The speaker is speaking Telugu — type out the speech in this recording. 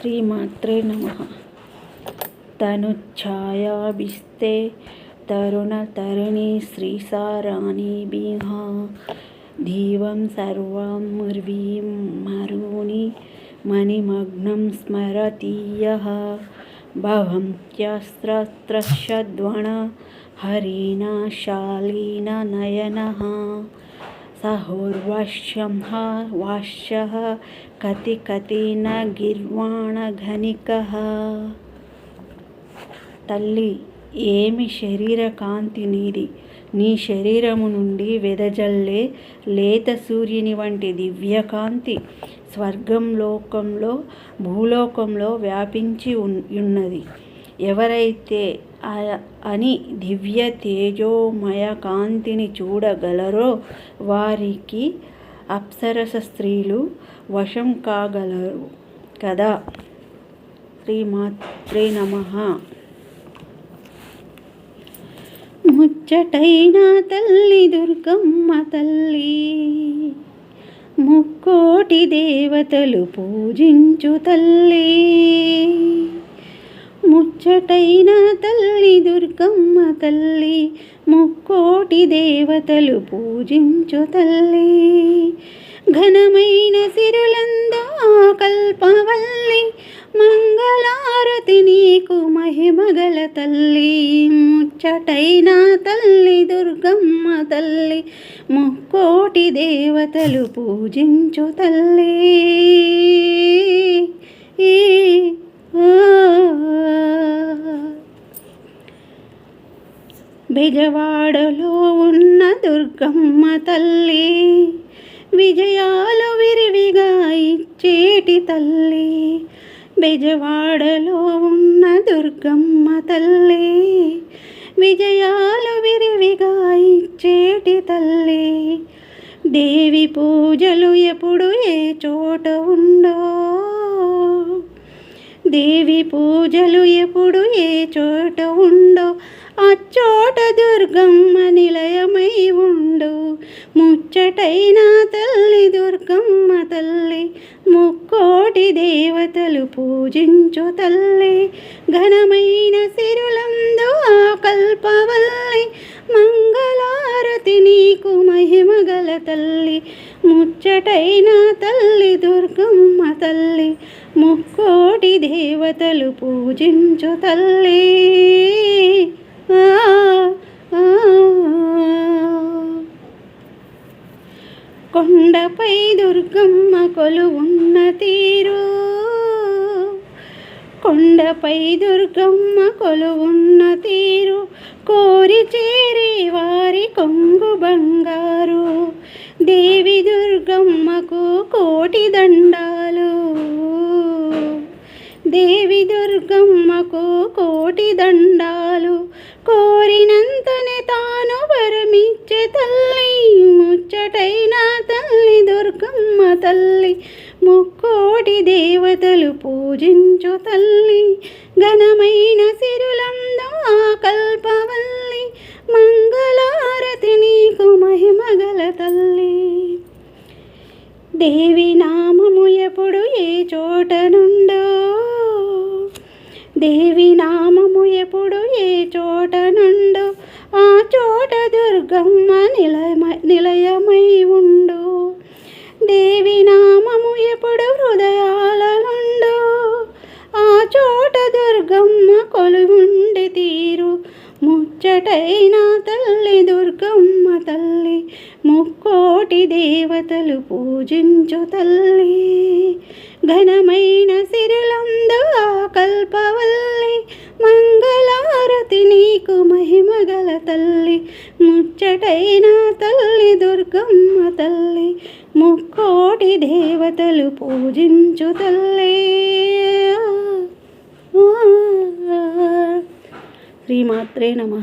श्रीमात्रे तरुण तनुच्छायाभिस्ते तरुणतरुणी श्रीसाराणिभिः धीवं सर्वां मुर्वीं मरुणि मणिमग्नं स्मरति यः। शालीन नयन। शालीननयनः सहोर्वश्यं वाश्यः కతి కతిన గిర్వాణఘనికః తల్లి ఏమి శరీర కాంతి నీది నీ శరీరము నుండి వెదజల్లే లేత సూర్యుని వంటి దివ్యకాంతి స్వర్గం లోకంలో భూలోకంలో వ్యాపించి ఉన్నది ఎవరైతే అని దివ్య తేజోమయ కాంతిని చూడగలరో వారికి అప్సరస స్త్రీలు వశం కాగలరు కదా? శ్రీమాత్రే నమ. ముచ్చటైన తల్లి దుర్గమ్మ తల్లి ముక్కోటి దేవతలు పూజించు తల్లి. ముచ్చటైన తల్లి దుర్గమ్మ తల్లి ముక్కోటి దేవతలు పూజించు తల్లి. ఘనమైన సిరులందో కల్పవల్లి మంగళారతి నీకు మహిమగల తల్లి. ముచ్చటైన తల్లి దుర్గమ్మ తల్లి ముక్కోటి దేవతలు పూజించు తల్లి. బెజవాడలో ఉన్న దుర్గమ్మ తల్లి విజయాలు విరివిగా ఇచ్చేటి తల్లి. బెజవాడలో ఉన్న దుర్గమ్మ తల్లి విజయాలు విరివిగా ఇచ్చేటి తల్లి. దేవి పూజలు ఎప్పుడు ఏ చోట ఉండో దేవి పూజలు ఎప్పుడు ఏ చోట ఉండో అచ్చోట దుర్గమ్మ నిలయమై ఉండు. ముచ్చటైన తల్లి దుర్గమ్మ తల్లి ముక్కోటి దేవతలు పూజించు తల్లి. ఘనమైన సిరులందు ఆ కల్పవల్లి మంగళారతి నీకు మహిమగల తల్లి. ముచ్చటైన తల్లి దుర్గమ్మ తల్లి ముక్కోటి దేవతలు పూజించు తల్లి. కొండపై దుర్గమ్మ కొలువున్న తీరు కొండపై దుర్గమ్మ కొలువున్న తీరు కోరి చేరి వారి కొంగు బంగారు. దేవి దుర్గమ్మకు కోటి దండాలు. దేవి దుర్గమ్మకు కోటి దండాలు. కోరినంతనే తాను వరమిచ్చే తల్లి. ముచ్చటైన తల్లి దుర్గమ్మ తల్లి. ముక్కోటి దేవతలు పూజించు తల్లి. ఘనమైన సిరులందు ఆ కల్పవల్లి. మంగళారతి నీకు మహిమగల తల్లి. దేవి నామము ఎప్పుడు ఏ చోట నుండో. దేవి నామము ఎప్పుడు ఏ చోట నుండు. ఆ చోట దుర్గమ్మ నిలయ నిలయమై ఉండు. దేవి నామము ఎప్పుడు హృదయాల నుండు. ఆ చోట దుర్గమ్మ కొలువుండి తీరు. ముచ్చటైన తల్లి దుర్గమ్మ తల్లి ముక్కోటి దేవతలు పూజించు తల్లి. ఘనమైన సిరులందు ఆ కల్పవల్లి. మంగళారతి నీకు మహిమగల తల్లి. ముచ్చటైన తల్లి దుర్గమ్మ తల్లి. ముక్కోటి దేవతలు పూజించు తల్లి. శ్రీమాత్రే నమ.